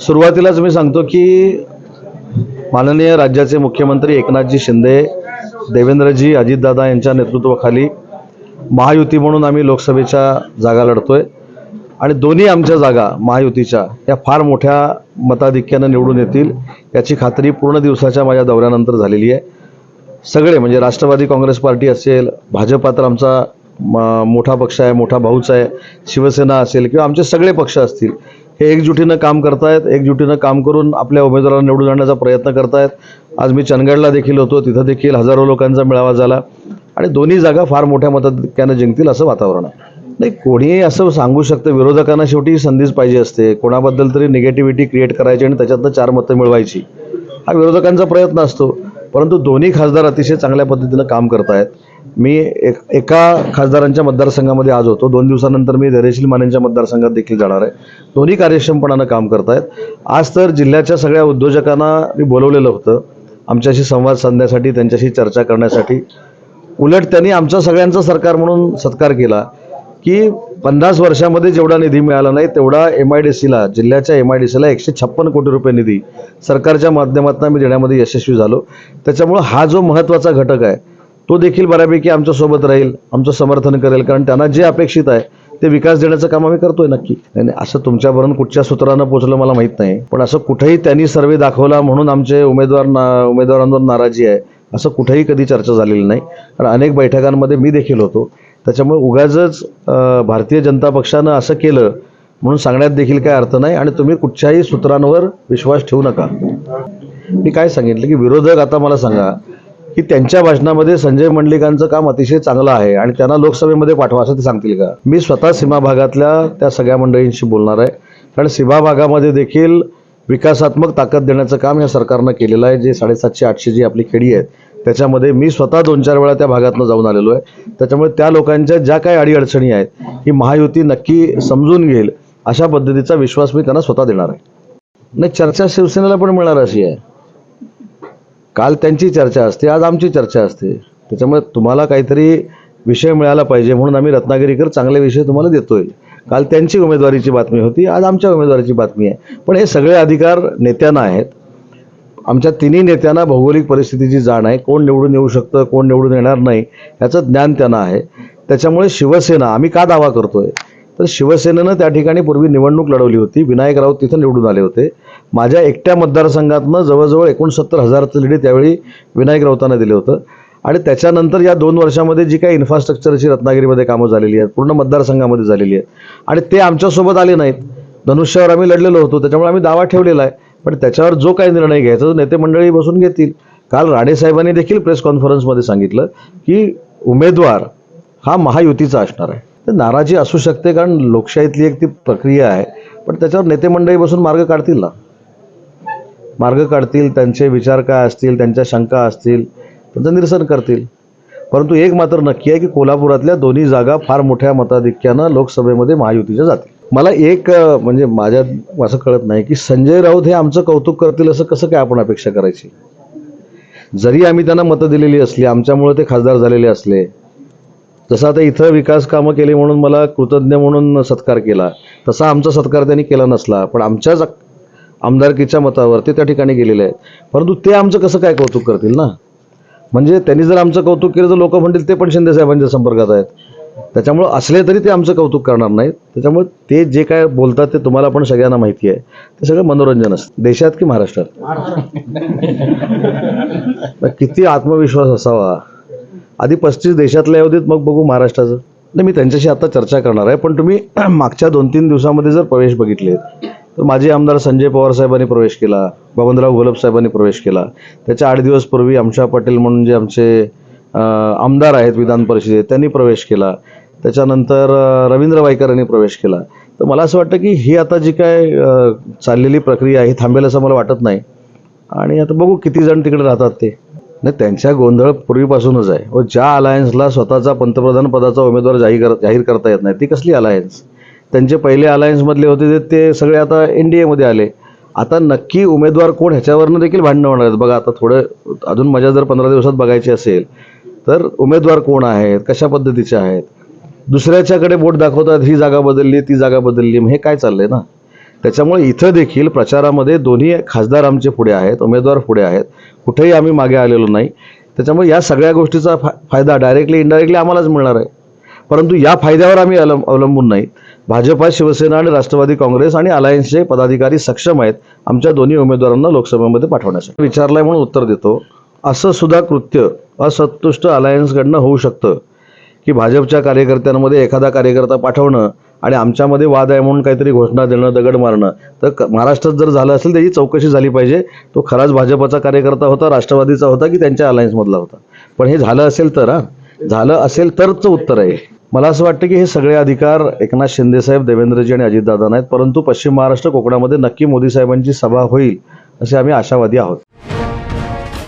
सुरुवातीलाच मी सांगतो की माननीय राज्याचे मुख्यमंत्री एकनाथजी शिंदे देवेंद्रजी अजितदादा यांच्या नेतृत्वाखाली महायुती म्हणून आम्ही लोकसभेच्या जागा लढतोय. आणि दोन्ही आमच्या जागा महायुतीच्या या फार मोठ्या मताधिक्यानं निवडून येतील याची खात्री पूर्ण दिवसाच्या माझ्या दौऱ्यानंतर झालेली आहे. सगळे म्हणजे राष्ट्रवादी काँग्रेस पार्टी असेल भाजपा तर आमचा मोठा पक्ष आहे मोठा भाऊच आहे शिवसेना असेल किंवा आमचे सगळे पक्ष असतील हे एकजुटीनं काम करतायत एकजुटीनं काम करून आपल्या उमेदवाराला निवडून आणण्याचा प्रयत्न करतायत. आज मी चंदगडला देखील होतो तिथं देखील हजारो लोकांचा मेळावा झाला. आणि दोन्ही जागा फार मोठ्या मताधिक्यानं जिंकतील असं वातावरण आहे. नाही कोणीही असं सांगू शकतं विरोधकांना शेवटी संधीच पाहिजे असते. कोणाबद्दल तरी निगेटिव्हिटी क्रिएट करायची आणि त्याच्यातनं चार मतं मिळवायची. हा विरोधकांचा प्रयत्न असतो. परंतु दोन्ही खासदार अतिशय चांगल्या पद्धतीनं काम करतायत. मी एक एका खासदारांच्या मतदारसंघामध्ये आज होतो. दोन दिवसानंतर मी धैर्यशील मानेंच्या मतदारसंघात देखील जाणार आहे. दोन्ही कार्यक्षमपणानं काम करतायत. आज तर जिल्ह्याच्या सगळ्या उद्योजकांना मी बोलवलेलं होतं. आमच्याशी संवाद साधण्यासाठी त्यांच्याशी चर्चा करण्यासाठी. उलट त्यांनी आमचा सगळ्यांचा सरकार म्हणून सत्कार केला की पन्नास वर्षामध्ये जेवढा निधी मिळाला नाही तेवढा एम आय डी सीला जिल्ह्याच्या एम आय डी सीला एकशे छप्पन कोटी रुपये निधी सरकारच्या माध्यमातून आम्ही देण्यामध्ये यशस्वी झालो. त्याच्यामुळं हा जो महत्त्वाचा घटक आहे तो देखील बऱ्यापैकी आमच्यासोबत राहील आमचं समर्थन करेल कारण त्यांना जे अपेक्षित आहे ते विकास देण्याचं काम आम्ही करतोय नक्की. नाही असं तुमच्यापर्यंत कुठच्या सूत्रानं पोचलं मला माहीत नाही पण असं कुठेही त्यांनी सर्वे दाखवला म्हणून आमचे उमेदवार ना उमेदवारांवर नाराजी आहे असं कुठेही कधी चर्चा झालेली नाही. कारण अनेक बैठकांमध्ये मी देखील होतो. त्याच्यामुळे उगाचच भारतीय जनता पक्षानं असं केलं म्हणून सांगण्यात देखील काय अर्थ नाही आणि तुम्ही कुठच्याही सूत्रांवर विश्वास ठेवू नका. मी काय सांगितलं की विरोधक आता मला सांगा की त्यांच्या भाषणामध्ये संजय मंडलिकांचं काम अतिशय चांगलं आहे आणि त्यांना लोकसभेमध्ये पाठवा असं ते सांगतील का? मी स्वतः सीमा भागातल्या त्या सगळ्या मंडळींशी बोलणार आहे. कारण सीमा भागामध्ये देखील विकासात्मक ताकद देण्याचं काम या सरकारनं केलेलं आहे. जे साडेसातशे आठशे जी आपली खेडी आहेत त्याच्यामध्ये मी स्वतः दोन चार वेळा त्या भागातनं जाऊन आलेलो आहे. त्याच्यामुळे त्या लोकांच्या ज्या काही अडीअडचणी आहेत ही महायुती नक्की समजून घेईल अशा पद्धतीचा विश्वास मी त्यांना स्वतः देणार आहे. नाही चर्चा शिवसेनेला पण मिळणार अशी आहे. काल त्यांची चर्चा असते आज आमची चर्चा असते. त्याच्यामुळे तुम्हाला काहीतरी विषय मिळाला पाहिजे म्हणून आम्ही रत्नागिरीकर चांगले विषय तुम्हाला देतोय. काल त्यांची उमेदवारीची बातमी होती आज आमच्या उमेदवारीची बातमी आहे. पण हे सगळे अधिकार नेत्यांना आहेत. आमच्या तिन्ही नेत्यांना भौगोलिक परिस्थितीची जाण आहे. कोण निवडून येऊ शकतं कोण निवडून येणार नाही याचं ज्ञान त्यांना आहे. त्याच्यामुळे शिवसेना आम्ही का दावा करतोय? तर शिवसेनेनं त्या ठिकाणी पूर्वी निवडणूक लढवली होती. विनायक राऊत तिथं निवडून आले होते. माझ्या एकट्या मतदारसंघातनं जवळजवळ एकोणसत्तर हजारचं लिडी त्यावेळी विनायक राऊतांना दिलं होतं. आणि त्याच्यानंतर या दोन वर्षामध्ये जी काही इन्फ्रास्ट्रक्चरची रत्नागिरीमध्ये कामं झालेली आहेत पूर्ण मतदारसंघामध्ये झालेली आहेत. आणि ते आमच्यासोबत आले नाहीत. धनुष्यावर आम्ही लढलेलो होतो त्याच्यामुळे आम्ही दावा ठेवलेला आहे. पण त्याच्यावर जो काही निर्णय घ्यायचा तो नेते मंडळी बसून घेतील. काल राणेसाहेबांनी देखील प्रेस कॉन्फरन्समध्ये सांगितलं की उमेदवार हा महायुतीचा असणार आहे. तर नाराजी असू शकते कारण लोकशाहीतली एक ती प्रक्रिया आहे. पण त्याच्यावर नेते मंडळी बसून मार्ग काढतील ना? मार्ग काढतील त्यांचे विचार काय असतील त्यांच्या शंका असतील त्यांचं निरसन करतील. परंतु एक मात्र नक्की आहे की कोल्हापुरातल्या दोन्ही जागा फार मोठ्या मताधिक्यानं लोकसभेमध्ये महायुतीच्या जातील. मला एक म्हणजे माझ्या असं कळत नाही की संजय राऊत हे आमचं कौतुक करतील असं कसं काय आपण अपेक्षा करायची? जरी आम्ही त्यांना मतं दिलेली असली आमच्यामुळे ते खासदार झालेले असले जसं आता इथं विकास कामं केली म्हणून मला कृतज्ञ म्हणून सत्कार केला तसा आमचा सत्कार त्यांनी केला नसला पण आमच्याच आमदारकीच्या मतावर ते त्या ठिकाणी गेलेले आहेत. परंतु ते आमचं कसं काय कौतुक करतील ना? म्हणजे त्यांनी जर आमचं कौतुक केलं तर लोक म्हणतील ते पण शिंदे साहेबांच्या संपर्कात आहेत. त्याच्यामुळं असले तरी ते आमचं कौतुक करणार नाहीत. त्याच्यामुळे ते जे काय बोलतात ते तुम्हाला पण सगळ्यांना माहिती आहे. ते सगळं मनोरंजन असतं. देशात की महाराष्ट्रात? किती आत्मविश्वास असावा. आधी पस्तीस देशातल्या देत मग बघू महाराष्ट्राचं. नाही मी त्यांच्याशी आता चर्चा करणार आहे पण तुम्ही मागच्या दोन तीन दिवसामध्ये जर प्रवेश बघितले तर माजी आमदार संजय पवार साहेबांनी प्रवेश केला बबनराव साहेबांनी प्रवेश केला. त्याच्या आठ दिवस पूर्वी आमशा पाटील म्हणून जे आमचे आमदार आहेत विधान परिषदेत त्यांनी प्रवेश केला. त्याच्यानंतर रवींद्र वायकर यांनी प्रवेश केला. तर मला असं वाटतं की ही आता जी काय चाललेली प्रक्रिया आहे ही थांबेल असं मला वाटत नाही. आणि आता बघू किती जण तिकडे राहतात ते. नाही त्यांच्या गोंधळ पूर्वीपासूनच आहे. व ज्या अलायन्सला स्वतःचा पंतप्रधान पदाचा उमेदवार जाहीर कर जाहीर करता येत नाही ती कसली अलायन्स त्यांचे पहिले अलायन्समधले होते ते- ते सगळे आता एन डी एमध्ये आले. आता नक्की उमेदवार कोण ह्याच्यावरनं देखील भांडणं होणार आहेत? बघा आता थोडं अजून मजा जर पंधरा दिवसात बघायची असेल तर उमेदवार कोण आहेत? कशा पद्धतीचे आहेत? दुसऱ्याच्याकडे बोट दाखवतात ही जागा बदलली ती जागा बदलली. मग हे काय चाललंय ना? त्याच्यामुळे इथं देखील प्रचारामध्ये दोन्ही खासदार आमचे पुढे आहेत उमेदवार पुढे आहेत. कुठेही आम्ही मागे आलेलो नाही. त्याच्यामुळे या सगळ्या गोष्टीचा फा फायदा डायरेक्टली इनडायरेक्टली आम्हालाच मिळणार आहे. परंतु या फायद्यावर आम्ही अलं अवलंबून नाही. भाजपा शिवसेना आणि राष्ट्रवादी काँग्रेस आणि अलायन्सचे पदाधिकारी सक्षम आहेत आमच्या दोन्ही उमेदवारांना लोकसभेमध्ये पाठवण्यासाठी. विचारलाय म्हणून उत्तर देतो. असं सुद्धा कृत्य असंतुष्ट अलायन्सकडनं होऊ शकतं की भाजपच्या कार्यकर्त्यांमध्ये एखादा कार्यकर्ता पाठवणं आणि आमच्यामध्ये वाद आहे म्हणून काहीतरी घोषणा देणं दगड मारणं. तर महाराष्ट्रात जर झालं असेल त्याची चौकशी झाली पाहिजे. तो खराच भाजपचा कार्यकर्ता होता राष्ट्रवादीचा होता की त्यांच्या अलायन्समधला होता. पण हे झालं असेल तर हां झालं असेल तरच उत्तर आहे. मला असं वाटतं की हे सगळे अधिकार एकनाथ शिंदेसाहेब देवेंद्रजी आणि अजितदादांना आहेत परंतु पश्चिम महाराष्ट्र कोकणामध्ये नक्की मोदी साहेबांची सभा होईल असे आम्ही आशावादी आहोत.